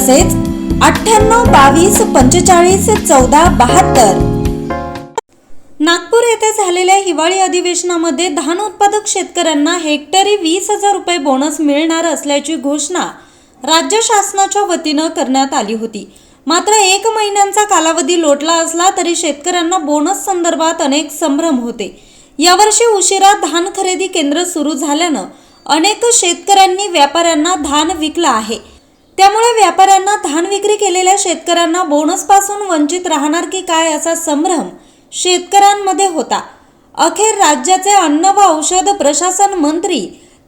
तसेच अठ्ठ्याण्णव बावीस पंचेचाळीस चौदा बहात्तर. नागपूर येथे झालेल्या हिवाळी अधिवेशनामध्ये धान उत्पादक शेतकऱ्यांना हेक्टरी वीस हजार रुपये बोनस मिळणार असल्याची घोषणा राज्य शासनाच्या वतीनं करण्यात आली होती. मात्र एक महिन्यांचा कालावधी लोटला असला तरी शेतकऱ्यांना बोनस संदर्भात अनेक संभ्रम होते. यावर्षी उशिरा धान खरेदी केंद्र सुरू झाल्यानं अनेक शेतकऱ्यांनी व्यापाऱ्यांना धान विकलं आहे. त्यामुळे व्यापाऱ्यांना धान विक्री केलेल्या शेतकऱ्यांना बोनसपासून वंचित राहणार की काय असा संभ्रम शेतकऱ्यांमध्ये होता. अखेर राज्याचे अन्न व औषध प्रशासन मंत्री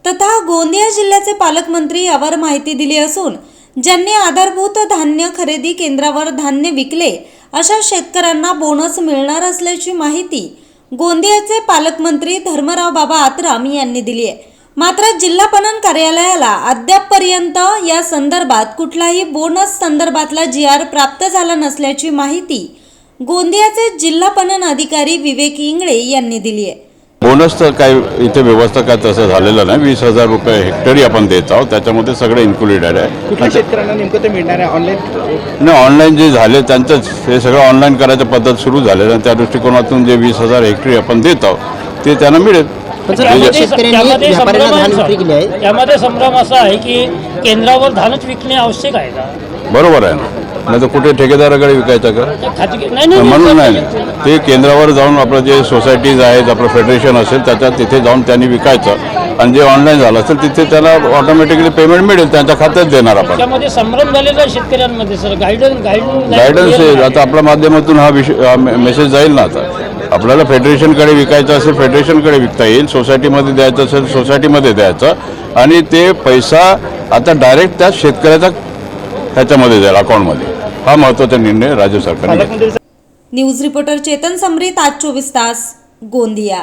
तथा गोंदिया जिल्ह्याचे पालकमंत्री यावर माहिती दिली असून ज्यांनी आधारभूत धान्य खरेदी केंद्रावर धान्य विकले अशा शेतकऱ्यांना बोनस मिळणार असल्याची माहिती गोंदियाचे पालकमंत्री धर्मराव बाबा आत्राम यांनी दिली आहे. मात्र जिल्हा पणन कार्यालयाला अद्यापपर्यंत या संदर्भात कुठलाही बोनस संदर्भातला जी आर प्राप्त झाला नसल्याची माहिती गोंदियाचे जिल्हा पणन अधिकारी विवेक इंगळे यांनी दिली आहे. बोनस तर काय इथे व्यवस्था काय तसं झालेलं नाही. वीस हजार रुपये हेक्टरी आपण देत आहोत. त्याच्यामध्ये सगळे इन्क्लुडेड आहे. कुठल्या शेतकऱ्यांना नेमकं ते मिळणार आहे ऑनलाईन नाही ऑनलाईन जे झाले त्यांचंच हे सगळं ऑनलाईन करायचं पद्धत सुरू झालेलं आहे. त्या दृष्टिकोनातून जे वीस हजार हेक्टरी आपण देत आहोत ते त्यांना मिळेल. त्यामध्ये संभ्रम. त्यामध्ये असा आहे. की केंद्रावर धानच विकणे आवश्यक आहे का? बरोबर आहे ना. नाही तर कुठे ठेकेदाराकडे विकायचं का? म्हणून नाही ते केंद्रावर जाऊन आपलं जे सोसायटीज आहेत आपलं फेडरेशन असेल त्याच्यात तिथे जाऊन त्यांनी विकायचं. आणि जे ऑनलाईन झालं असेल तिथे त्याला ऑटोमॅटिकली पेमेंट मिळेल त्यांच्या खात्यात देणार आपण. त्यामध्ये संभ्रम झालेला आहे शेतकऱ्यांमध्ये सर. गायडन्स आहे. आता आपल्या माध्यमातून हा विषय मेसेज जाईल ना आता. आपल्याला फेडरेशनकडे विकायचं असेल फेडरेशनकडे विकता येईल. सोसायटीमध्ये द्यायचं असेल सोसायटीमध्ये द्यायचं. आणि ते पैसा आता डायरेक्ट त्या शेतकऱ्याचा ह्याच्यामध्ये जाईल अकाउंटमध्ये. हा महत्त्वाचा निर्णय राज्य सरकारने घेतला. न्यूज रिपोर्टर चेतन समरीत आज चोवीस तास गोंदिया.